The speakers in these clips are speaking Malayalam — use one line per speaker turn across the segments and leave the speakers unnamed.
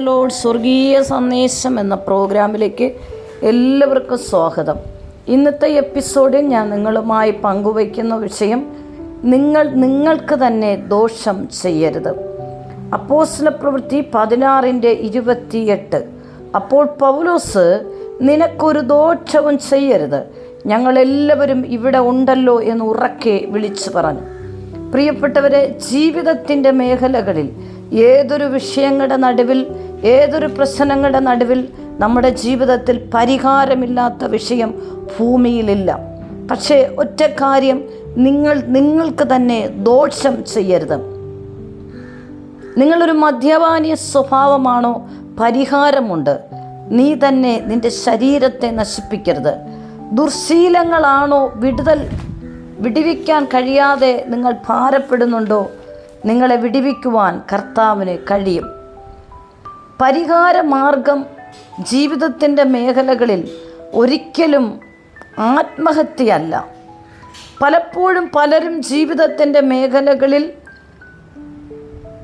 ലോഡ് സ്വർഗീയ സന്ദേശം എന്ന പ്രോഗ്രാമിലേക്ക് എല്ലാവർക്കും സ്വാഗതം. ഇന്നത്തെ എപ്പിസോഡിൽ ഞാൻ നിങ്ങളുമായി പങ്കുവയ്ക്കുന്ന വിഷയം നിങ്ങൾ നിങ്ങൾക്ക് തന്നെ ദോഷം ചെയ്യരുത്. അപ്പോസ്ല പ്രവൃത്തി പതിനാറിന്റെ ഇരുപത്തിയെട്ട്. അപ്പോൾ പൗലോസ് നിനക്കൊരു ദോഷവും ചെയ്യരുത്. ഞങ്ങളെല്ലാവരും ഇവിടെ ഉണ്ടല്ലോ എന്ന് ഉറക്കെ വിളിച്ചു പറഞ്ഞു. പ്രിയപ്പെട്ടവരെ ജീവിതത്തിന്റെ മേഖലകളിൽ ഏതൊരു വിഷയങ്ങളുടെ നടുവിൽ ഏതൊരു പ്രശ്നങ്ങളുടെ നടുവിൽ നമ്മുടെ ജീവിതത്തിൽ പരിഹാരമില്ലാത്ത വിഷയം ഭൂമിയിലില്ല. പക്ഷേ ഒറ്റ കാര്യം നിങ്ങൾ നിങ്ങൾക്ക് തന്നെ ദോഷം ചെയ്യരുത്. നിങ്ങളൊരു മദ്യപാനീയ സ്വഭാവമാണോ? പരിഹാരമുണ്ട്. നീ തന്നെ നിന്റെ ശരീരത്തെ നശിപ്പിക്കരുത്. ദുർശീലങ്ങളാണോ വിടുതൽ വിടിവിക്കാൻ കഴിയാതെ നിങ്ങൾ ഭാരപ്പെടുന്നുണ്ടോ? നിങ്ങളെ വിടിവിക്കുവാൻ കർത്താവിന് കഴിയും. പരിഹാര മാർഗം ജീവിതത്തിന്റെ മേഖലകളിൽ ഒരിക്കലും ആത്മഹത്യയല്ല. പലപ്പോഴും പലരും ജീവിതത്തിന്റെ മേഖലകളിൽ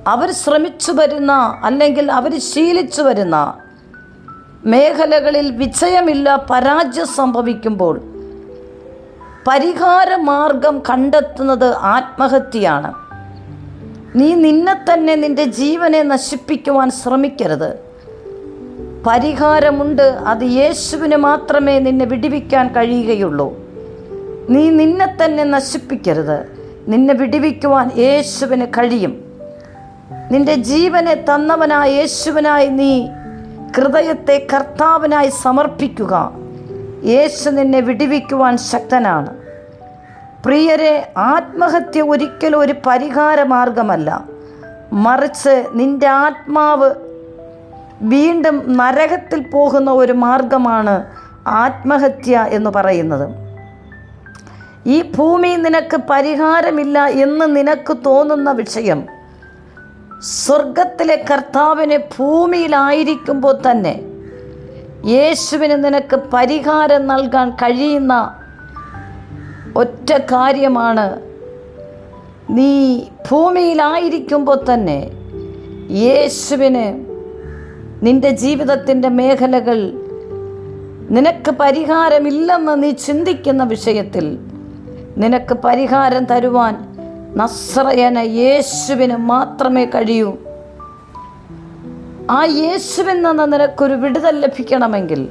അവർ ശ്രമിച്ചു വരുന്ന അല്ലെങ്കിൽ അവർ ശീലിച്ചു വരുന്ന മേഖലകളിൽ വിജയമില്ല പരാജയം സംഭവിക്കുമ്പോൾ പരിഹാരമാർഗം കണ്ടെത്തുന്നത് ആത്മഹത്യയാണ്. നീ നിന്നെ തന്നെ നിന്റെ ജീവനെ നശിപ്പിക്കുവാൻ ശ്രമിക്കരുത്. പരിഹാരമുണ്ട്. അത് യേശുവിന് മാത്രമേ നിന്നെ വിടിവിക്കാൻ കഴിയുകയുള്ളൂ. നീ നിന്നെ തന്നെ നശിപ്പിക്കരുത്. നിന്നെ വിടിവിക്കുവാൻ യേശുവിന് കഴിയും. നിന്റെ ജീവനെ തന്നവനായ യേശുവിനായി നീ ഹൃദയത്തെ കർത്താവിനായി സമർപ്പിക്കുക. യേശു നിന്നെ വിടിവിക്കുവാൻ ശക്തനാണ്. പ്രിയരെ ആത്മഹത്യ ഒരിക്കലും ഒരു പരിഹാര മാർഗമല്ല. മറിച്ച് നിന്റെ ആത്മാവ് വീണ്ടും നരകത്തിൽ പോകുന്ന ഒരു മാർഗമാണ് ആത്മഹത്യ എന്ന് പറയുന്നത്. ഈ ഭൂമി നിനക്ക് പരിഹാരമില്ല എന്ന് നിനക്ക് തോന്നുന്ന വിഷയം സ്വർഗത്തിലെ കർത്താവിന് ഭൂമിയിലായിരിക്കുമ്പോൾ തന്നെ യേശുവിന് നിനക്ക് പരിഹാരം നൽകാൻ കഴിയുന്ന ഒറ്റ കാര്യമാണ്. നീ ഭൂമിയിലായിരിക്കുമ്പോൾ തന്നെ യേശുവിന് നിന്റെ ജീവിതത്തിന്റെ മേഖലകൾ നിനക്ക് പരിഹാരമില്ലെന്ന് നീ ചിന്തിക്കുന്ന വിഷയത്തിൽ നിനക്ക് പരിഹാരം തരുവാൻ നസ്രയന യേശുവിന് മാത്രമേ കഴിയൂ. ആ യേശുവിൽ നിന്ന് നിനക്കൊരു വിടുതൽ ലഭിക്കണമെങ്കിൽ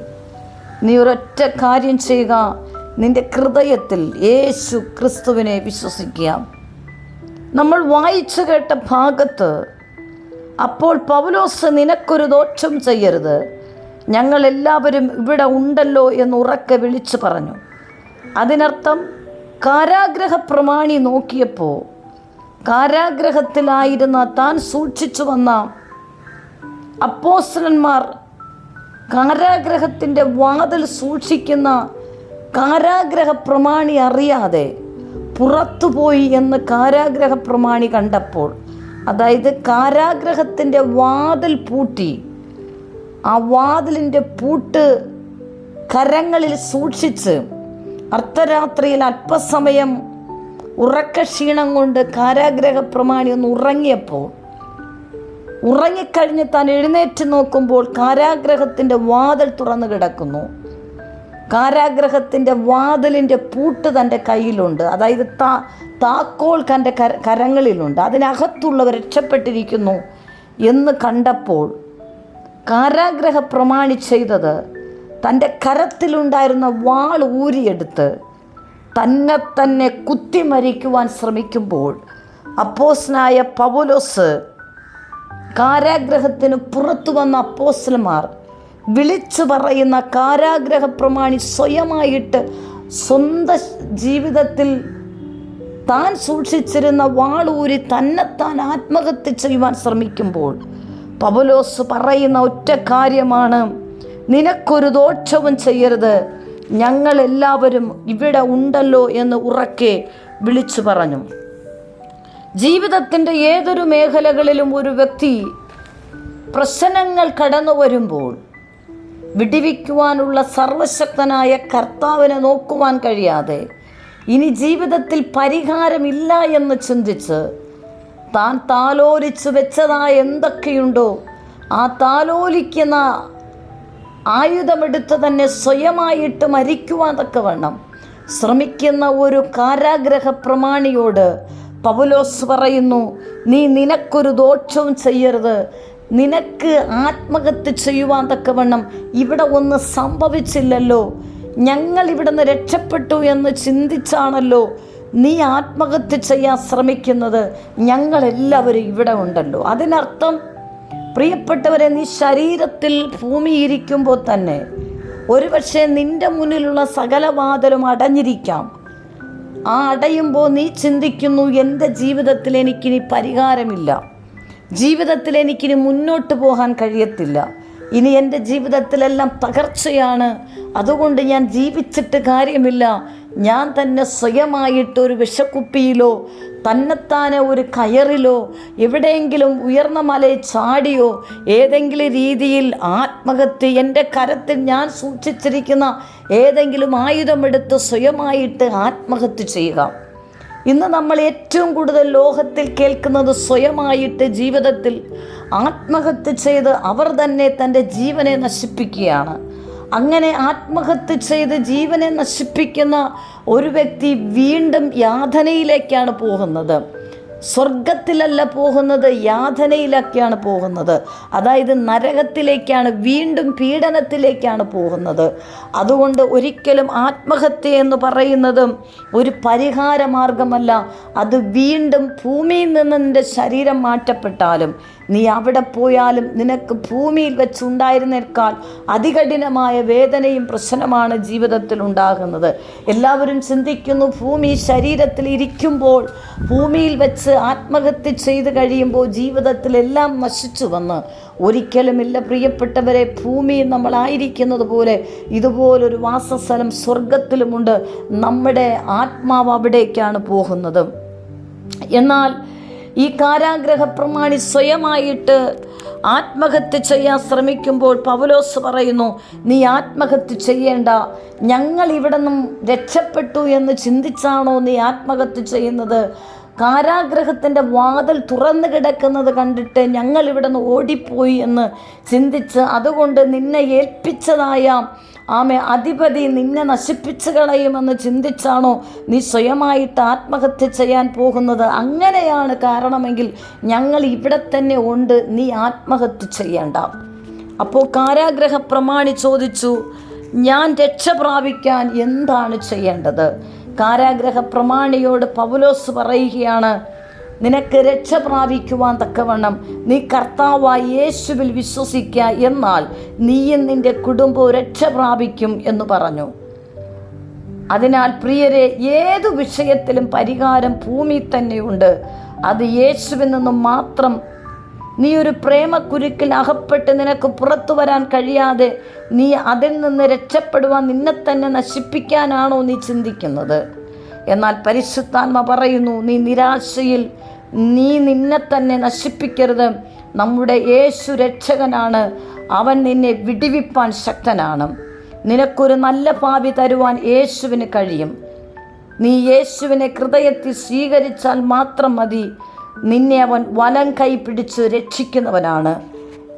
നീ ഒരൊറ്റ കാര്യം ചെയ്യുക. നിന്റെ ഹൃദയത്തിൽ യേശു ക്രിസ്തുവിനെ വിശ്വസിക്കുക. നമ്മൾ വായിച്ചു കേട്ട ഭാഗത്ത് അപ്പോൾ പൗലോസ് നിനക്കൊരു ദോഷം ചെയ്യരുത്. ഞങ്ങളെല്ലാവരും ഇവിടെ ഉണ്ടല്ലോ എന്ന് ഉറക്കെ വിളിച്ചു പറഞ്ഞു. അതിനർത്ഥം കാരാഗ്രഹ പ്രമാണി നോക്കിയപ്പോൾ കാരാഗ്രഹത്തിലായിരുന്ന താൻ സൂക്ഷിച്ചു വന്ന അപ്പോസ്റ്റലന്മാർ കാരാഗ്രഹത്തിന്റെ വാതിൽ സൂക്ഷിക്കുന്ന കാരാഗ്രഹ പ്രമാണി അറിയാതെ പുറത്തുപോയി എന്ന് കാരാഗ്രഹ പ്രമാണി കണ്ടപ്പോൾ അതായത് കാരാഗ്രഹത്തിന്റെ വാതിൽ പൂട്ടി. ആ വാതിലിന്റെ പൂട്ട് കരങ്ങളിൽ സൂക്ഷിച്ച് അർദ്ധരാത്രിയിൽ അല്പസമയം ഉറക്കക്ഷീണം കൊണ്ട് കാരാഗ്രഹ പ്രമാണി ഒന്ന് ഉറങ്ങിയപ്പോൾ ഉറങ്ങിക്കഴിഞ്ഞ് താൻ എഴുന്നേറ്റ് നോക്കുമ്പോൾ കാരാഗ്രഹത്തിന്റെ വാതിൽ തുറന്നു കിടക്കുന്നു. കാരാഗ്രഹത്തിന്റെ വാതിലിന്റെ പൂട്ട് തന്റെ കയ്യിലുണ്ട്. അതായത് താ താക്കോൾ തന്റെ കര കരങ്ങളിലുണ്ട്. അതിനകത്തുള്ളവർ രക്ഷപ്പെട്ടിരിക്കുന്നു എന്ന് കണ്ടപ്പോൾ കാരാഗ്രഹ പ്രമാണി ചെയ്തത് തന്റെ കരത്തിലുണ്ടായിരുന്ന വാൾ ഊരിയെടുത്ത് തന്നെ തന്നെ കുത്തിമരിക്കുവാൻ ശ്രമിക്കുമ്പോൾ അപ്പോസ്നായ പവലോസ് കാരാഗ്രഹത്തിന് പുറത്തു വന്ന അപ്പോസ്ലമാർ വിളിച്ചു പറയുന്ന കാരാഗ്രഹ പ്രമാണി സ്വയമായിട്ട് സ്വന്തം ജീവിതത്തിൽ താൻ സൂക്ഷിച്ചിരുന്ന വാളൂരി തന്നെത്താൻ ആത്മഹത്യ ചെയ്യുവാൻ ശ്രമിക്കുമ്പോൾ പബലോസ് പറയുന്ന ഒറ്റ കാര്യമാണ്. നിനക്കൊരു ദോഷവും ചെയ്യരുത്. ഞങ്ങളെല്ലാവരും ഇവിടെ ഉണ്ടല്ലോ എന്ന് ഉറക്കെ വിളിച്ചു പറഞ്ഞു. ജീവിതത്തിന്റെ ഏതൊരു മേഖലകളിലും ഒരു വ്യക്തി പ്രശ്നങ്ങൾ കടന്നു വരുമ്പോൾ വിടിവിക്കുവാനുള്ള സർവശക്തനായ കർത്താവിനെ നോക്കുവാൻ കഴിയാതെ ഇനി ജീവിതത്തിൽ പരിഹാരമില്ല എന്ന് ചിന്തിച്ച് താൻ താലോലിച്ചു വെച്ചതായ എന്തൊക്കെയുണ്ടോ ആ താലോലിക്കുന്ന ആയുധമെടുത്ത് തന്നെ സ്വയമായിട്ട് മരിക്കുവാൻ തക്കവണ്ണം ശ്രമിക്കുന്ന ഒരു കാരാഗ്രഹ പ്രമാണിയോട് പൗലോസ് പറയുന്നു നീ നിനക്കൊരു ദോഷവും ചെയ്യരുത്. നിനക്ക് ആത്മഹത്യ ചെയ്യുവാൻ തക്കവണ്ണം ഇവിടെ ഒന്ന് സംഭവിച്ചില്ലല്ലോ. ഞങ്ങൾ ഇവിടുന്ന് രക്ഷപ്പെട്ടു എന്ന് ചിന്തിച്ചാണല്ലോ നീ ആത്മഹത്യ ചെയ്യാൻ ശ്രമിക്കുന്നത്. ഞങ്ങളെല്ലാവരും ഇവിടെ ഉണ്ടല്ലോ. അതിനർത്ഥം പ്രിയപ്പെട്ടവരെ നീ ശരീരത്തിൽ ഭൂമിയിരിക്കുമ്പോൾ തന്നെ ഒരുപക്ഷെ നിന്റെ മുന്നിലുള്ള സകല വാതിലും അടഞ്ഞിരിക്കാം. ആ അടയുമ്പോൾ നീ ചിന്തിക്കുന്നു എന്റെ ജീവിതത്തിൽ എനിക്കിനി പരിഹാരമില്ല. ജീവിതത്തിൽ എനിക്കിനി മുന്നോട്ട് പോകാൻ കഴിയത്തില്ല. ഇനി എന്റെ ജീവിതത്തിലെല്ലാം തകർച്ചയാണ്. അതുകൊണ്ട് ഞാൻ ജീവിച്ചിട്ട് കാര്യമില്ല. ഞാൻ തന്നെ സ്വയമായിട്ട് ഒരു വിഷക്കുപ്പിയിലോ തന്നെത്താനെ ഒരു കയറിലോ എവിടെയെങ്കിലും ഉയർന്ന മലയിൽ ചാടിയോ ഏതെങ്കിലും രീതിയിൽ ആത്മഹത്യ എന്റെ കരത്തിൽ ഞാൻ സൂക്ഷിച്ചിരിക്കുന്ന ഏതെങ്കിലും ആയുധമെടുത്ത് സ്വയമായിട്ട് ആത്മഹത്യ ചെയ്യുക. ഇന്ന് നമ്മൾ ഏറ്റവും കൂടുതൽ ലോകത്തിൽ കേൾക്കുന്നത് സ്വയമായിട്ട് ജീവിതത്തിൽ ആത്മഹത്യ ചെയ്ത് അവർ തന്നെ തന്റെ ജീവനെ നശിപ്പിക്കുകയാണ്. അങ്ങനെ ആത്മഹത്യ ചെയ്ത് ജീവനെ നശിപ്പിക്കുന്ന ഒരു വ്യക്തി വീണ്ടും യാതനയിലേക്കാണ് പോകുന്നത്. സ്വർഗത്തിലല്ല പോകുന്നത് യാതനയിലൊക്കെയാണ് പോകുന്നത്. അതായത് നരകത്തിലേക്കാണ് വീണ്ടും പീഡനത്തിലേക്കാണ് പോകുന്നത്. അതുകൊണ്ട് ഒരിക്കലും ആത്മഹത്യ എന്ന് പറയുന്നതും ഒരു പരിഹാര മാർഗമല്ല അത് വീണ്ടും ഭൂമിയിൽ നിന്ന് നിന്റെ ശരീരം മാറ്റപ്പെട്ടാലും നീ അവിടെ പോയാലും നിനക്ക് ഭൂമിയിൽ വെച്ചുണ്ടായിരുന്നേക്കാൾ അതികഠിനമായ വേദനയും പ്രശ്നമാണ് ജീവിതത്തിൽ ഉണ്ടാകുന്നത്. എല്ലാവരും ചിന്തിക്കുന്നു ഭൂമി ശരീരത്തിൽ ഇരിക്കുമ്പോൾ ഭൂമിയിൽ വെച്ച് ആത്മഹത്യ ചെയ്ത് കഴിയുമ്പോൾ ജീവിതത്തിലെല്ലാം നശിച്ചു വന്ന് ഒരിക്കലുമില്ല. പ്രിയപ്പെട്ടവരെ ഭൂമി നമ്മളായിരിക്കുന്നത് പോലെ ഇതുപോലൊരു വാസസ്ഥലം സ്വർഗത്തിലുമുണ്ട് നമ്മുടെ ആത്മാവ് അവിടേക്കാണ് പോകുന്നത്. എന്നാൽ ഈ കാരാഗ്രഹ പ്രമാണി സ്വയമായിട്ട് ആത്മഹത്യ ചെയ്യാൻ ശ്രമിക്കുമ്പോൾ പവലോസ് പറയുന്നു നീ ആത്മഹത്യ ചെയ്യേണ്ട. ഞങ്ങൾ ഇവിടെ നിന്നും രക്ഷപ്പെട്ടു എന്ന് ചിന്തിച്ചാണോ നീ ആത്മഹത്യ ചെയ്യുന്നത്? കാരാഗ്രഹത്തിന്റെ വാതിൽ തുറന്നു കിടക്കുന്നത് കണ്ടിട്ട് ഞങ്ങൾ ഇവിടെ നിന്ന് ഓടിപ്പോയി എന്ന് ചിന്തിച്ച് അതുകൊണ്ട് നിന്നെ ഏൽപ്പിച്ചതായ ആമെ അധിപതി നിന്നെ നശിപ്പിച്ചു കളയുമെന്ന് ചിന്തിച്ചാണോ നീ സ്വയമായിട്ട് ആത്മഹത്യ ചെയ്യാൻ പോകുന്നത്? അങ്ങനെയാണ് കാരണമെങ്കിൽ ഞങ്ങൾ ഇവിടെ തന്നെ ഉണ്ട് നീ ആത്മഹത്യ ചെയ്യേണ്ട. അപ്പോൾ കാരാഗ്രഹ പ്രമാണി ചോദിച്ചു ഞാൻ രക്ഷ പ്രാപിക്കാൻ എന്താണ് ചെയ്യേണ്ടത്? കാരാഗ്രഹ പ്രമാണിയോട് പൗലോസ് പറയുകയാണ് നിനക്ക് രക്ഷ പ്രാപിക്കുവാൻ തക്കവണ്ണം നീ കർത്താവായ യേശുവിൽ വിശ്വസിക്കുക എന്നാൽ നീയും നിന്റെ കുടുംബവും രക്ഷ പ്രാപിക്കും എന്ന് പറഞ്ഞു. അതിനാൽ പ്രിയരെ ഏതു വിഷയത്തിലും പരിഹാരം ഭൂമി തന്നെയുണ്ട്. അത് യേശുവിൽ നിന്നും മാത്രം നീ ഒരു പ്രേമക്കുരുക്കിൽ അകപ്പെട്ട് നിനക്ക് പുറത്തു വരാൻ കഴിയാതെ നീ അതിൽ നിന്ന് രക്ഷപ്പെടുവാൻ നിന്നെ തന്നെ നശിപ്പിക്കാനാണോ നീ ചിന്തിക്കുന്നത്? എന്നാൽ പരിശുദ്ധാത്മ പറയുന്നു നീ നിരാശയിൽ നീ നിന്നെ തന്നെ നശിപ്പിക്കരുത്. നമ്മുടെ യേശു രക്ഷകനാണ്. അവൻ നിന്നെ വിടിവിപ്പാൻ ശക്തനാണ്. നിനക്കൊരു നല്ല ഭാവി തരുവാൻ യേശുവിന് കഴിയും. നീ യേശുവിനെ ഹൃദയത്തിൽ സ്വീകരിച്ചാൽ മാത്രം മതി. നിന്നെ അവൻ വലം കൈ പിടിച്ച് രക്ഷിക്കുന്നവനാണ്.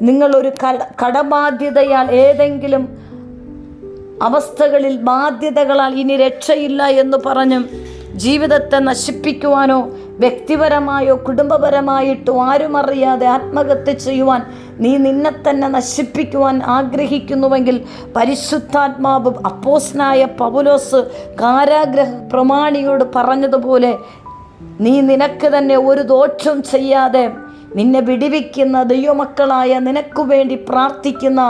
നിങ്ങളൊരു കട കടബാധ്യതയാൽ ഏതെങ്കിലും അവസ്ഥകളിൽ ബാധ്യതകളാൽ ഇനി രക്ഷയില്ല എന്ന് പറഞ്ഞും ജീവിതത്തെ നശിപ്പിക്കുവാനോ വ്യക്തിപരമായോ കുടുംബപരമായിട്ടോ ആരും അറിയാതെ ആത്മഹത്യ ചെയ്യുവാൻ നീ നിന്നെ തന്നെ നശിപ്പിക്കുവാൻ ആഗ്രഹിക്കുന്നുവെങ്കിൽ പരിശുദ്ധാത്മാവ് അപ്പോസ്നായ പൗലോസ് കാരാഗ്രഹ പ്രമാണിയോട് പറഞ്ഞതുപോലെ നീ നിനക്ക് തന്നെ ഒരു ദോഷം ചെയ്യാതെ നിന്നെ വിടിവിക്കുന്ന ദൈവമക്കളായ നിനക്കു വേണ്ടി പ്രാർത്ഥിക്കുന്ന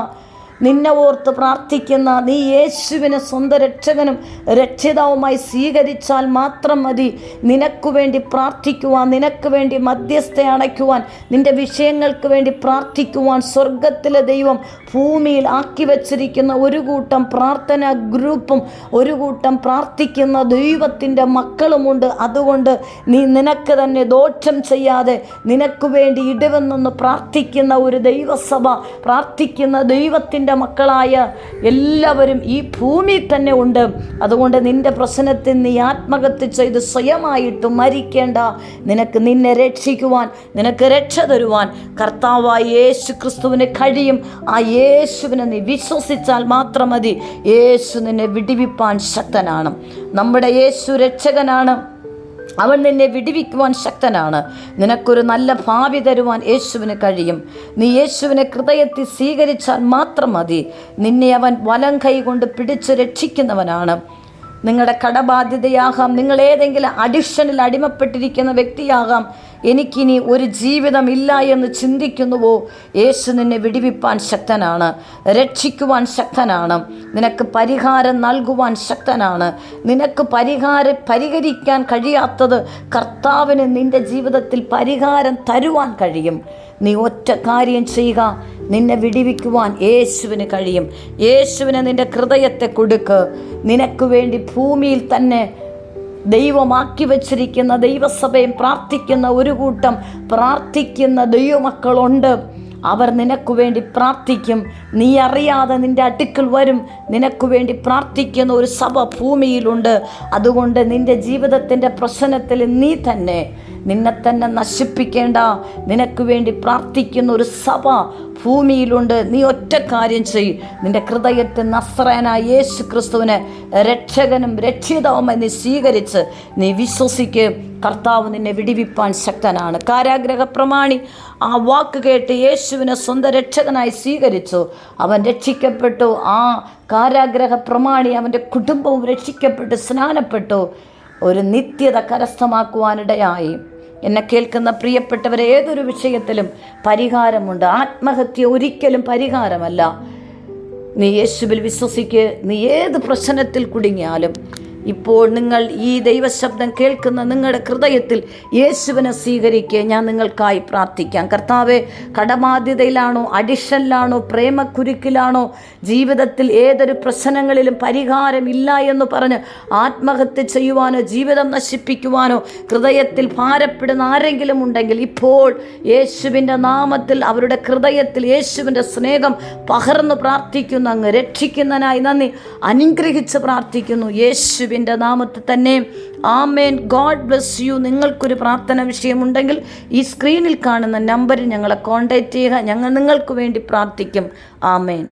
നിന്നെ ഓർത്ത് പ്രാർത്ഥിക്കുന്ന നീ യേശുവിനെ സ്വന്തം രക്ഷകനും രക്ഷിതാവുമായി സ്വീകരിച്ചാൽ മാത്രം മതി. നിനക്ക് വേണ്ടി പ്രാർത്ഥിക്കുവാൻ നിനക്ക് വേണ്ടി മധ്യസ്ഥ അണയ്ക്കുവാൻ നിന്റെ വിഷയങ്ങൾക്ക് വേണ്ടി പ്രാർത്ഥിക്കുവാൻ സ്വർഗത്തിലെ ദൈവം ഭൂമിയിൽ ആക്കി വച്ചിരിക്കുന്ന ഒരു കൂട്ടം പ്രാർത്ഥന ഗ്രൂപ്പും ഒരു കൂട്ടം പ്രാർത്ഥിക്കുന്ന ദൈവത്തിന്റെ മക്കളുമുണ്ട്. അതുകൊണ്ട് നീ നിനക്ക് തന്നെ ദോഷം ചെയ്യാതെ നിനക്ക് വേണ്ടി ഇടവെന്നൊന്ന് പ്രാർത്ഥിക്കുന്ന ഒരു ദൈവസഭ പ്രാർത്ഥിക്കുന്ന ദൈവത്തിന്റെ നിന്റെ മക്കളായ എല്ലാവരും ഈ ഭൂമി തന്നെ ഉണ്ട്. അതുകൊണ്ട് നിന്റെ പ്രശ്നത്തിൽ നീ ആത്മഹത്യ ചെയ്ത് സ്വയമായിട്ട് മരിക്കേണ്ട. നിനക്ക് നിന്നെ രക്ഷിക്കുവാൻ നിനക്ക് രക്ഷ തരുവാൻ കർത്താവായ യേശു ക്രിസ്തുവിന് കഴിയും. ആ യേശുവിനെ നീ വിശ്വസിച്ചാൽ മാത്രം മതി. യേശു നിന്നെ വിടിവിപ്പാൻ ശക്തനാണ്. നമ്മുടെ യേശു രക്ഷകനാണ്. അവൻ നിന്നെ വിടിവിക്കുവാൻ ശക്തനാണ്. നിനക്കൊരു നല്ല ഭാവി തരുവാൻ യേശുവിന് കഴിയും. നീ യേശുവിനെ ഹൃദയത്തിൽ സ്വീകരിച്ചാൽ മാത്രം മതി. നിന്നെ അവൻ വലം കൈ കൊണ്ട് പിടിച്ച് രക്ഷിക്കുന്നവനാണ്. നിങ്ങളുടെ കടബാധ്യതയാകാം. നിങ്ങൾ ഏതെങ്കിലും അഡിക്ഷനിൽ അടിമപ്പെട്ടിരിക്കുന്ന വ്യക്തിയാകാം. എനിക്കിനി ഒരു ജീവിതമില്ല എന്ന് ചിന്തിക്കുന്നുവോ? യേശു നിന്നെ വിടിവിപ്പാൻ ശക്തനാണ്. രക്ഷിക്കുവാൻ ശക്തനാണ്. നിനക്ക് പരിഹാരം നൽകുവാൻ ശക്തനാണ്. നിനക്ക് പരിഹാര പരിഹരിക്കാൻ കഴിയാത്തത് കർത്താവിന് നിന്റെ ജീവിതത്തിൽ പരിഹാരം തരുവാൻ കഴിയും. നീ ഒറ്റ കാര്യം ചെയ്യുക. നിന്നെ വിടിവിക്കുവാൻ യേശുവിന് കഴിയും. യേശുവിന് നിന്റെ ഹൃദയത്തെ കൊടുക്ക്. നിനക്ക് വേണ്ടി ഭൂമിയിൽ തന്നെ ദൈവമാക്കി വച്ചിരിക്കുന്ന ദൈവസഭയും പ്രാർത്ഥിക്കുന്ന ഒരു കൂട്ടം പ്രാർത്ഥിക്കുന്ന ദൈവമക്കളുണ്ട്. അവർ നിനക്ക് വേണ്ടി പ്രാർത്ഥിക്കും. നീ അറിയാതെ നിന്റെ അടുക്കൽ വരും. നിനക്ക് വേണ്ടി പ്രാർത്ഥിക്കുന്ന ഒരു സഭ ഭൂമിയിലുണ്ട്. അതുകൊണ്ട് നിന്റെ ജീവിതത്തിന്റെ പ്രശ്നത്തിൽ നീ തന്നെ നിന്നെ തന്നെ നശിപ്പിക്കേണ്ട. നിനക്ക് വേണ്ടി പ്രാർത്ഥിക്കുന്ന ഒരു സഭ ഭൂമിയിലുണ്ട്. നീ ഒറ്റ കാര്യം ചെയ്യും. നിന്റെ ഹൃദയത്തെ നസ്രയനായ യേശു ക്രിസ്തുവിനെ രക്ഷകനും രക്ഷിതാവുമായി നീ സ്വീകരിച്ച് നീ വിശ്വസിക്ക്. കർത്താവ് നിന്നെ വിടിവിപ്പാൻ ശക്തനാണ്. കാരാഗ്രഹ പ്രമാണി ആ വാക്ക് കേട്ട് യേശുവിനെ സ്വന്തം രക്ഷകനായി സ്വീകരിച്ചു. അവൻ രക്ഷിക്കപ്പെട്ടു. ആ കാരാഗ്രഹ പ്രമാണി അവന്റെ കുടുംബവും രക്ഷിക്കപ്പെട്ടു സ്നാനപ്പെട്ടു. ഒരു നിത്യത കരസ്ഥമാക്കുവാനിടയായി. എന്നെ കേൾക്കുന്ന പ്രിയപ്പെട്ടവരെ ഏതൊരു വിഷയത്തിലും പരിഹാരമുണ്ട്. ആത്മഹത്യ ഒരിക്കലും പരിഹാരമല്ല. നീ യേശുവിൽ വിശ്വസിക്ക്. നീ ഏത് പ്രശ്നത്തിൽ കുടുങ്ങിയാലും ഇപ്പോൾ നിങ്ങൾ ഈ ദൈവശബ്ദം കേൾക്കുന്ന നിങ്ങളുടെ ഹൃദയത്തിൽ യേശുവിനെ സ്വീകരിക്കുക ഞാൻ നിങ്ങൾക്കായി പ്രാർത്ഥിക്കാം. കർത്താവ് കടബാധ്യതയിലാണോ അഡിഷനിലാണോ പ്രേമക്കുരുക്കിലാണോ ജീവിതത്തിൽ ഏതൊരു പ്രശ്നങ്ങളിലും പരിഹാരമില്ല എന്ന് പറഞ്ഞ് ആത്മഹത്യ ചെയ്യുവാനോ ജീവിതം നശിപ്പിക്കുവാനോ ഹൃദയത്തിൽ ഭാരപ്പെടുന്ന ആരെങ്കിലും ഉണ്ടെങ്കിൽ ഇപ്പോൾ യേശുവിന്റെ നാമത്തിൽ അവരുടെ ഹൃദയത്തിൽ യേശുവിന്റെ സ്നേഹം പകർന്നു പ്രാർത്ഥിക്കുന്നു അങ്ങ് രക്ഷിക്കുന്നതിനായി നന്ദി. അനുഗ്രഹിച്ച് പ്രാർത്ഥിക്കുന്നു. യേശുവിന്റെ നാമത്തിൽ തന്നെ. ആമേൻ. God bless you. നിങ്ങൾക്കൊരു പ്രാർത്ഥന വിഷയമുണ്ടെങ്കിൽ ഈ സ്ക്രീനിൽ കാണുന്ന നമ്പറിൽ ഞങ്ങളെ കോൺടാക്റ്റ് ചെയ്യുക. ഞങ്ങൾ നിങ്ങൾക്ക് വേണ്ടി പ്രാർത്ഥിക്കും. ആമേൻ.